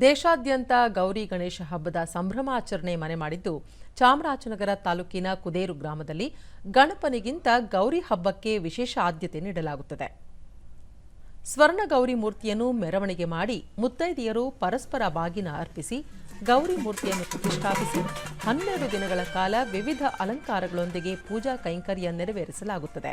ದೇಶಾದ್ಯಂತ ಗೌರಿ ಗಣೇಶ ಹಬ್ಬದ ಸಂಭ್ರಮಾಚರಣೆ ಮನೆ ಮಾಡಿದ್ದು ಚಾಮರಾಜನಗರ ತಾಲೂಕಿನ ಕುದೇರು ಗ್ರಾಮದಲ್ಲಿ ಗಣಪನಿಗಿಂತ ಗೌರಿ ಹಬ್ಬಕ್ಕೆ ವಿಶೇಷ ಆದ್ಯತೆ ನೀಡಲಾಗುತ್ತದೆ. ಸ್ವರ್ಣ ಗೌರಿ ಮೂರ್ತಿಯನ್ನು ಮೆರವಣಿಗೆ ಮಾಡಿ ಮುತ್ತೈದೆಯರು ಪರಸ್ಪರ ಬಾಗಿನ ಅರ್ಪಿಸಿ ಗೌರಿ ಮೂರ್ತಿಯನ್ನು ಪ್ರತಿಷ್ಠಾಪಿಸಿ ಹನ್ನೆರಡು ದಿನಗಳ ಕಾಲ ವಿವಿಧ ಅಲಂಕಾರಗಳೊಂದಿಗೆ ಪೂಜಾ ಕೈಂಕರ್ಯ ನೆರವೇರಿಸಲಾಗುತ್ತದೆ.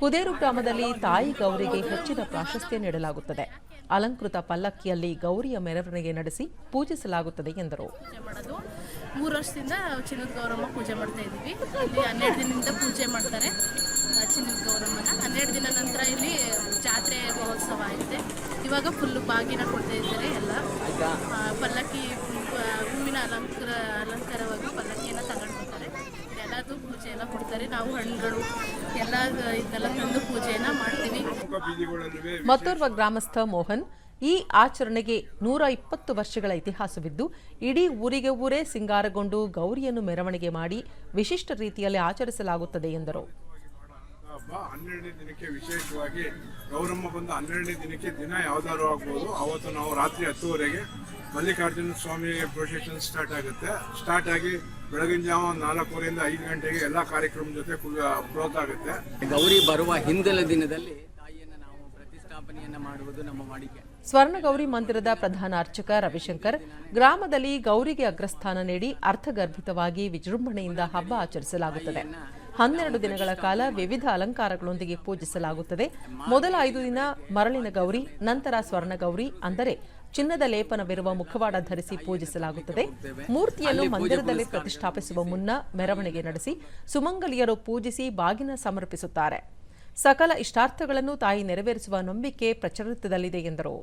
ಕುದೇರು ಗ್ರಾಮದಲ್ಲಿ ತಾಯಿ ಗೌರಿಗೆ ಹೆಚ್ಚಿನ ಪ್ರಾಶಸ್ತ್ಯ ನೀಡಲಾಗುತ್ತದೆ. ಅಲಂಕೃತ ಪಲ್ಲಕ್ಕಿಯಲ್ಲಿ ಗೌರಿಯ ಮೆರವಣಿಗೆ ನಡೆಸಿ ಪೂಜಿಸಲಾಗುತ್ತದೆ ಎಂದರು. ಮೂರು ವರ್ಷದಿಂದ ಚಿನ್ನದ ಗೌರಮ್ಮ ಪೂಜೆ ಮಾಡ್ತಾ ಇದ್ದೀವಿ. ಇಲ್ಲಿ ಹನ್ನೆರಡು ದಿನದಿಂದ ಪೂಜೆ ಮಾಡ್ತಾರೆ ಚಿನ್ನದ ಗೌರಮ್ಮನ. ಹನ್ನೆರಡು ದಿನ ನಂತರ ಇಲ್ಲಿ ಜಾತ್ರೆ ಮಹೋತ್ಸವ ಐತೆ ಇವಾಗ ಫುಲ್ಲು ಬಾಗಿನ ಕೊಡ್ತಾ ಇದ್ದಾರೆ ಎಲ್ಲ. ಪಲ್ಲಕ್ಕಿ ಹೂವಿನ ಅಲಂಕಾರ, ಅಲಂಕಾರವಾಗಿ ಪಲ್ಲಕ್ಕಿಯನ್ನು ತಗೊಂಡು ಬರ್ತಾರೆ ಎಲ್ಲದೂ ಪೂಜೆ ಎಲ್ಲ ಕೊಡ್ತಾರೆ. ನಾವು ಹಣ್ಣುಗಳು ಇದೆಲ್ಲ ತಂದು ಪೂಜೆಯನ್ನು ಮಾಡ್ತೀವಿ. ಮತ್ತೋರ್ವ ಗ್ರಾಮಸ್ಥ ಮೋಹನ್ ಈ ಆಚರಣೆಗೆ ನೂರ ಇಪ್ಪತ್ತು ವರ್ಷಗಳ ಇತಿಹಾಸವಿದ್ದು ಇಡೀ ಊರಿಗೆ ಊರೇ ಸಿಂಗಾರಗೊಂಡು ಗೌರಿಯನ್ನು ಮೆರವಣಿಗೆ ಮಾಡಿ ವಿಶಿಷ್ಟ ರೀತಿಯಲ್ಲಿ ಆಚರಿಸಲಾಗುತ್ತದೆ ಎಂದರು. ಹನ್ನೆರಡನೇ ದಿನಕ್ಕೆ ವಿಶೇಷವಾಗಿ ಗೌರಮ್ಮ ಬಂದು ಹನ್ನೆರಡನೇ ದಿನಕ್ಕೆ ದಿನ ಯಾವ್ದಾದ್ರು ಆಗ್ಬೋದು. ಅವತ್ತು ನಾವು ರಾತ್ರಿ ಹತ್ತುವರೆಗೆ ಮಲ್ಲಿಕಾರ್ಜುನ ಸ್ವಾಮಿ ಪ್ರೊಸೆಷನ್ ಸ್ಟಾರ್ಟ್ ಆಗುತ್ತೆ. ಸ್ಟಾರ್ಟ್ ಆಗಿ ಬೆಳಗಿನ ಜಾವ ನಾಲ್ಕೂವರೆಯಿಂದ ಐದು ಗಂಟೆಗೆ ಎಲ್ಲ ಕಾರ್ಯಕ್ರಮದ ಜೊತೆ ಕ್ಲೋಸ್ ಆಗುತ್ತೆ. ಗೌರಿ ಬರುವ ಹಿಂದಿನ ದಿನದಲ್ಲಿ ತಾಯಿಯನ್ನು ನಾವು ಪ್ರತಿಷ್ಠಾಪನೆಯನ್ನ ಮಾಡುವುದು ನಮ್ಮ ವಾಡಿಕೆ. ಸ್ವರ್ಣಗೌರಿ ಮಂದಿರದ ಪ್ರಧಾನ ಅರ್ಚಕ ರವಿಶಂಕರ್ ಗ್ರಾಮದಲ್ಲಿ ಗೌರಿಗೆ ಅಗ್ರಸ್ಥಾನ ನೀಡಿ ಅರ್ಥಗರ್ಭಿತವಾಗಿ ವಿಜೃಂಭಣೆಯಿಂದ ಹಬ್ಬ ಆಚರಿಸಲಾಗುತ್ತದೆ. ಹನ್ನೆರಡು ದಿನಗಳ ಕಾಲ ವಿವಿಧ ಅಲಂಕಾರಗಳೊಂದಿಗೆ ಪೂಜಿಸಲಾಗುತ್ತದೆ. ಮೊದಲ ಐದು ದಿನ ಮರಳಿನ ಗೌರಿ ನಂತರ ಸ್ವರ್ಣಗೌರಿ ಅಂದರೆ ಚಿನ್ನದ ಲೇಪನವಿರುವ ಮುಖವಾಡ ಧರಿಸಿ ಪೂಜಿಸಲಾಗುತ್ತದೆ. ಮೂರ್ತಿಯನ್ನು ಮಂದಿರದಲ್ಲಿ ಪ್ರತಿಷ್ಠಾಪಿಸುವ ಮುನ್ನ ಮೆರವಣಿಗೆ ನಡೆಸಿ ಸುಮಂಗಲಿಯರು ಪೂಜಿಸಿ ಬಾಗಿನ ಸಮರ್ಪಿಸುತ್ತಾರೆ. ಸಕಲ ಇಷ್ಟಾರ್ಥಗಳನ್ನು ತಾಯಿ ನೆರವೇರಿಸುವ ನಂಬಿಕೆ ಪ್ರಚಲಿತದಲ್ಲಿದೆ ಎಂದರು.